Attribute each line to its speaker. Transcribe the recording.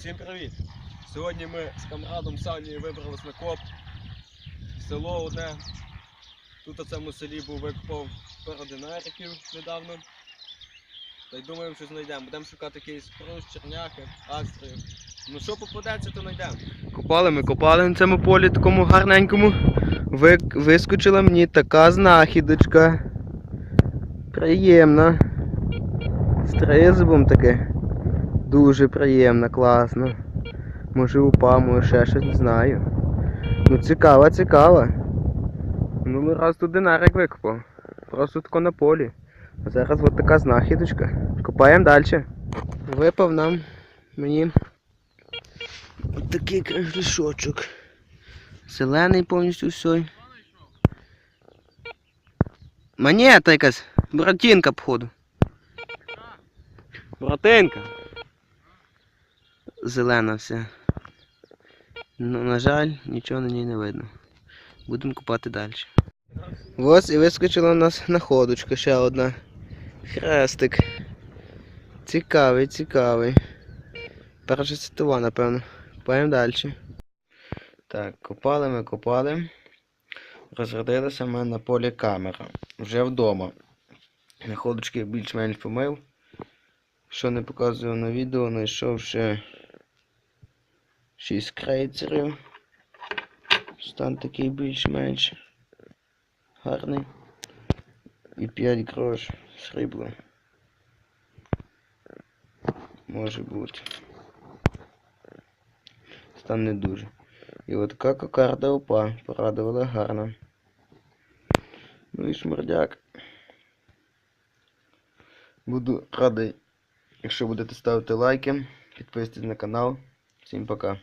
Speaker 1: Всім привіт! Сьогодні ми з камрадом Санією вибрались на коп. Село одне. Тут у цьому селі був викопав пародинариків недавно. Та й думаємо, що знайдемо. Будемо шукати якийсь прус, черняхи, астрію. Ну що попадеться, то знайдемо.
Speaker 2: Копали ми копали на цьому полі такому гарненькому. Ви... Вискочила мені така знахідочка. Приємна. З тризубом таке. Дуже приємна, класно. Може упа, може ще щось не знаю. Ну цікава, цікава. Минулий раз тут динарик викопав. Просто тако на полі. А зараз от така знахідочка. Копаємо далі. Випав нам мені От такий кругляшочок. Зелений повністю все. Монета якась. Братинка, походу. Братинка. Зелена вся. Ну, на жаль, нічого на ній не видно. Будемо купати далі. Ось і вискочила у нас находочка ще одна. Хрестик. Цікавий, цікавий. Перша світова, напевно. Копаємо далі. Так, копали ми, копали. Розрядилася в мене на полі камера. Вже вдома. Находочки більш-менш помив. Що не показував на відео, знайшов ще 6 крейцерів. Стан такий більш-менш гарний. І 5 грош срібла. Може бути. Стан не дуже. І от така кокарда упа. Порадувала гарно. Ну і шмурдяк. Буду радий, якщо будете ставити лайки, підписуйтесь на канал. Всім пока.